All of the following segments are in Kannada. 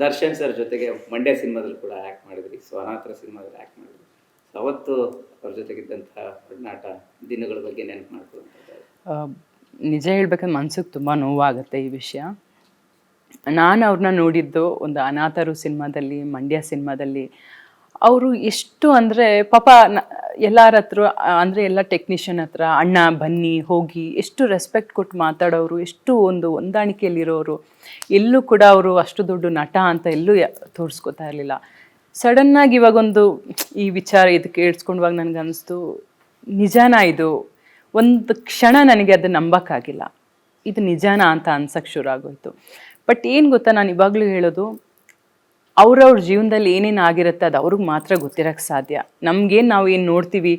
ದರ್ಶನ್ ಸರ್ ಜೊತೆಗೆ ಮಂಡ್ಯ ಸಿನಿಮಾದಲ್ಲಿ ಕೂಡ ಆ್ಯಕ್ಟ್ ಮಾಡಿದ್ರಿ ಸೊ ಅನಾಥರ ಸಿನಿಮಾದಲ್ಲಿ ಆ್ಯಕ್ಟ್ ಮಾಡಿದ್ರಿ. ಸೊ ಅವತ್ತು ಅವ್ರ ಜೊತೆಗಿದ್ದಂಥ ಒಡನಾಟ ದಿನಗಳ ಬಗ್ಗೆ ನೆನಪು ಮಾಡ್ಕೊಳ್ಳುವಂಥದ್ದು ನಿಜ ಹೇಳ್ಬೇಕಂದ್ರೆ ಮನ್ಸಿಗೆ ತುಂಬ ನೋವಾಗುತ್ತೆ ಈ ವಿಷಯ. ನಾನು ಅವ್ರನ್ನ ನೋಡಿದ್ದು ಒಂದು ಅನಾಥರು ಸಿನಿಮಾದಲ್ಲಿ, ಮಂಡ್ಯ ಸಿನಿಮಾದಲ್ಲಿ. ಅವರು ಎಷ್ಟು ಅಂದರೆ ಪಾಪ ಎಲ್ಲರ ಹತ್ರ, ಅಂದರೆ ಎಲ್ಲ ಟೆಕ್ನಿಷಿಯನ್ ಹತ್ರ, ಅಣ್ಣ, ಬನ್ನಿ, ಹೋಗಿ, ಎಷ್ಟು ರೆಸ್ಪೆಕ್ಟ್ ಕೊಟ್ಟು ಮಾತಾಡೋರು, ಎಷ್ಟು ಒಂದು ಹೊಂದಾಣಿಕೆಯಲ್ಲಿರೋರು, ಎಲ್ಲೂ ಕೂಡ ಅವರು ಅಷ್ಟು ದೊಡ್ಡ ನಟ ಅಂತ ಎಲ್ಲೂ ತೋರಿಸ್ಕೊತಾ ಇರಲಿಲ್ಲ. ಸಡನ್ನಾಗಿ ಇವಾಗೊಂದು ಈ ವಿಚಾರ ಇದು ಕೇಳಿಸ್ಕೊಂಡವಾಗ ನನಗೆ ಅನಿಸ್ತು ನಿಜಾನ ಇದು? ಒಂದು ಕ್ಷಣ ನನಗೆ ಅದು ನಂಬೋಕ್ಕಾಗಿಲ್ಲ. ಇದು ನಿಜಾನ ಅಂತ ಅನ್ಸಕ್ಕೆ ಶುರು ಆಗೋಯ್ತು. ಬಟ್ ಏನು ಗೊತ್ತಾ, ನಾನು ಇವಾಗಲೂ ಹೇಳೋದು ಅವ್ರವ್ರ ಜೀವನದಲ್ಲಿ ಏನೇನು ಆಗಿರುತ್ತೆ ಅದು ಅವ್ರಿಗೆ ಮಾತ್ರ ಗೊತ್ತಿರೋಕ್ಕೆ ಸಾಧ್ಯ. ನಮಗೇನು ನಾವು ಏನು ನೋಡ್ತೀವಿ,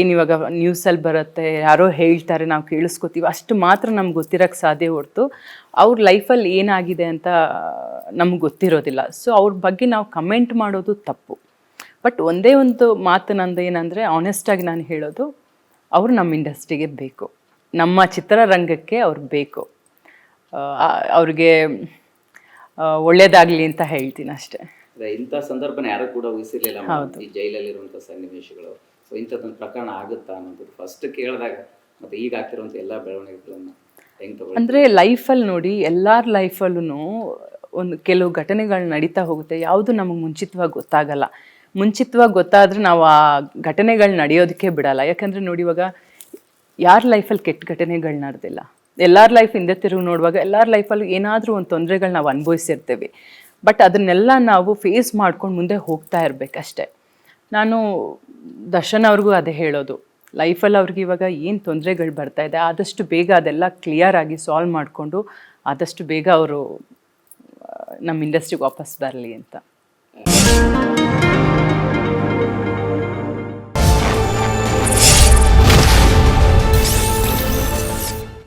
ಏನು ಇವಾಗ ನ್ಯೂಸಲ್ಲಿ ಬರುತ್ತೆ, ಯಾರೋ ಹೇಳ್ತಾರೆ, ನಾವು ಕೇಳಿಸ್ಕೊತೀವಿ, ಅಷ್ಟು ಮಾತ್ರ ನಮ್ಗೆ ಗೊತ್ತಿರೋಕ್ಕೆ ಸಾಧ್ಯ ಹೊರ್ತು ಅವ್ರ ಲೈಫಲ್ಲಿ ಏನಾಗಿದೆ ಅಂತ ನಮ್ಗೆ ಗೊತ್ತಿರೋದಿಲ್ಲ. ಸೊ ಅವ್ರ ಬಗ್ಗೆ ನಾವು ಕಮೆಂಟ್ ಮಾಡೋದು ತಪ್ಪು. ಬಟ್ ಒಂದೇ ಒಂದು ಮಾತು ನಂದು ಏನಂದರೆ ಆನೆಸ್ಟಾಗಿ ನಾನು ಹೇಳೋದು, ಅವರು ನಮ್ಮ ಇಂಡಸ್ಟ್ರಿಗೆ ಬೇಕು. ನಮ್ಮ ಚಿತ್ರರಂಗಕ್ಕೆ ಅವ್ರು ಬೇಕು. ಅವ್ರಿಗೆ ಒಳ್ಳೇದಾಗಲಿ ಅಂತ ಹೇಳ್ತೀನಿ ಅಷ್ಟೇ. ಇಂಥ ಸಂದರ್ಭನ ಯಾರು ಕೂಡ ಊಹಿಸಿರ್ಲಿಲ್ಲ ಜೈಲಲ್ಲಿರುವಂತಹ ಈ ಜೈಲಲ್ಲಿರುವಂಥ ಸನ್ನಿವೇಶಗಳು. ಸೊ ಇಂಥದ್ದೊಂದು ಪ್ರಕರಣ ಆಗುತ್ತಾ ಅನ್ನೋದು ಫಸ್ಟ್ ಕೇಳಿದಾಗ ಮತ್ತೆ ಈಗ ಆಗ್ತಿರುವಂಥ ಎಲ್ಲ ಬೆಳವಣಿಗೆಗಳನ್ನ ಅಂದ್ರೆ ತಗೊಳ್ಳಿ? ಅಂದರೆ ಲೈಫಲ್ಲಿ ನೋಡಿ ಎಲ್ಲರ ಲೈಫಲ್ಲೂ ಒಂದು ಕೆಲವು ಘಟನೆಗಳು ನಡೀತಾ ಹೋಗುತ್ತೆ. ಯಾವುದು ನಮಗೆ ಮುಂಚಿತವಾಗಿ ಗೊತ್ತಾಗಲ್ಲ. ಮುಂಚಿತವಾಗಿ ಗೊತ್ತಾದ್ರೆ ನಾವು ಆ ಘಟನೆಗಳು ನಡೆಯೋದಕ್ಕೆ ಬಿಡಲ್ಲ. ಯಾಕಂದ್ರೆ ನೋಡಿ ಇವಾಗ ಯಾರ ಲೈಫಲ್ಲಿ ಕೆಟ್ಟ ಘಟನೆಗಳು ನಡೆದಿಲ್ಲ? ಎಲ್ಲರ ಲೈಫ್ ಹಿಂದೆ ತಿರುಗಿ ನೋಡುವಾಗ ಎಲ್ಲರ ಲೈಫಲ್ಲೂ ಏನಾದರೂ ಒಂದು ತೊಂದರೆಗಳು ನಾವು ಅನುಭವಿಸಿರ್ತೀವಿ. ಬಟ್ ಅದನ್ನೆಲ್ಲ ನಾವು ಫೇಸ್ ಮಾಡ್ಕೊಂಡು ಮುಂದೆ ಹೋಗ್ತಾ ಇರಬೇಕಷ್ಟೆ. ನಾನು ದರ್ಶನ್ ಅವ್ರಿಗೂ ಅದೇ ಹೇಳೋದು. ಲೈಫಲ್ಲಿ ಅವ್ರಿಗೆ ಇವಾಗ ಏನು ತೊಂದರೆಗಳು ಬರ್ತಾ ಇದೆ, ಆದಷ್ಟು ಬೇಗ ಅದೆಲ್ಲ ಕ್ಲಿಯರ್ ಆಗಿ ಸಾಲ್ವ್ ಮಾಡಿಕೊಂಡು ಆದಷ್ಟು ಬೇಗ ಅವರು ನಮ್ಮ ಇಂಡಸ್ಟ್ರಿಗೆ ವಾಪಸ್ ಬರಲಿ ಅಂತ.